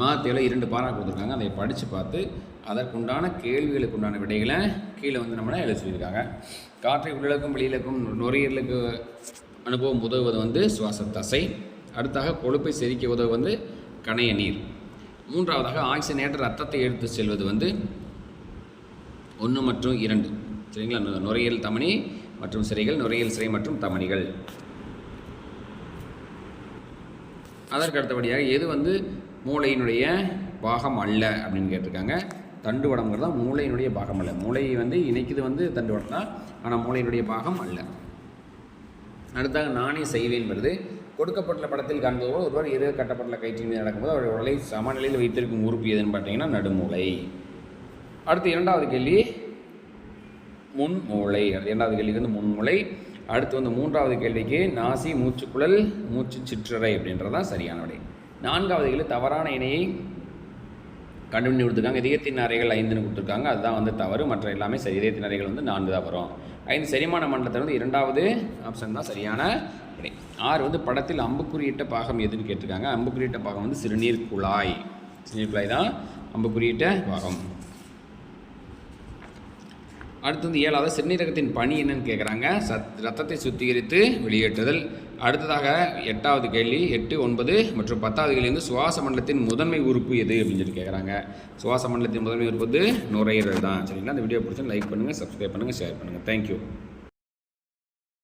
மாதத்தில் இரண்டு பாரா கொடுத்துருக்காங்க. அதை படித்து பார்த்து அதற்குண்டான கேள்விகளுக்கு உண்டான விடைகளை கீழே வந்து நம்மளை எழுதி சொல்லியிருக்காங்க. காற்றை உள்ளிழக்கும் வெளியிலக்கும் நுரையீரலுக்கு அனுபவம் உதவுவது வந்து சுவாச தசை. அடுத்தாக கொழுப்பை செதுக்க உதவு வந்து கணைய நீர். மூன்றாவதாக ஆக்சிஜனேட்டர் ரத்தத்தை எடுத்து செல்வது வந்து ஒன்று மற்றும் இரண்டு. சரிங்களா? நுரையீரல் தமனி மற்றும் சிறைகள் நுரையீரல் சிறை மற்றும் தமனிகள். அதற்கு அடுத்தபடியாக எது வந்து மூளையினுடைய பாகம் அல்ல அப்படின்னு கேட்டிருக்காங்க. தண்டுவடம்ங்கிறது தான் மூளையினுடைய பாகம் அல்ல. மூளையை வந்து இணைக்குது வந்து தண்டுவடம் தான். ஆனால் மூளையினுடைய பாகம் அல்ல. அடுத்தாக நானே செய்வேன் வருது கொடுக்கப்பட்ட படத்தில் காண்பது போல் ஒருவர் இரு கட்டப்பட்ட கயிற்றின் மீது நடக்கும்போது அவருடைய உடலை சமநிலையில் வைத்திருக்கும் உறுப்பு எதுன்னு பார்த்தீங்கன்னா நடுமூளை. அடுத்து இரண்டாவது கேள்வி. முன்மூளை. இரண்டாவது கேள்விக்கு வந்து முன்மூளை. அடுத்து வந்து மூன்றாவது கேள்விக்கு நாசி மூச்சுக்குழல் மூச்சு சிற்றறை அப்படின்றது தான் சரியான விடை. நான்காவது இதில் தவறான இணையை கண்டுபிடி கொடுத்துருக்காங்க. இதயத்தின் அறைகள் ஐந்துன்னு கொடுத்துருக்காங்க. அதுதான் வந்து தவறு. மற்ற எல்லாமே சரி. இதயத்தின் அறைகள் வந்து நான்கு தான் வரும். ஐந்து செரிமான மண்டலத்தில் வந்து இரண்டாவது ஆப்ஷன் தான் சரியான விடை ஆறு வந்து படத்தில் அம்புக்குறியிட்ட பாகம் எதுன்னு கேட்டிருக்காங்க. அம்புக்குறியிட்ட பாகம் வந்து சிறுநீர் குழாய். சிறுநீர் குழாய் தான் அம்புக்குறியிட்ட பாகம். அடுத்து வந்து ஏழாவது சிறுநீரகத்தின் பணி என்னன்னு கேட்குறாங்க சத் ரத்தத்தை சுத்திகரித்து வெளியேற்றுதல். அடுத்ததாக எட்டாவது கேள்வி எட்டு ஒன்பது மற்றும் பத்தாவது கேள்வி வந்து சுவாச மண்டலத்தின் முதன்மை உறுப்பு எது அப்படின்னு சொல்லி கேட்குறாங்க சுவாச மண்டலத்தின் முதன்மை உறுப்பு வந்து நுரையீரல் தான். சரிங்களா? இந்த வீடியோ பிடிச்சி லைக் பண்ணுங்கள் சப்ஸ்கிரைப் பண்ணுங்கள் ஷேர் பண்ணுங்கள் தேங்க்யூ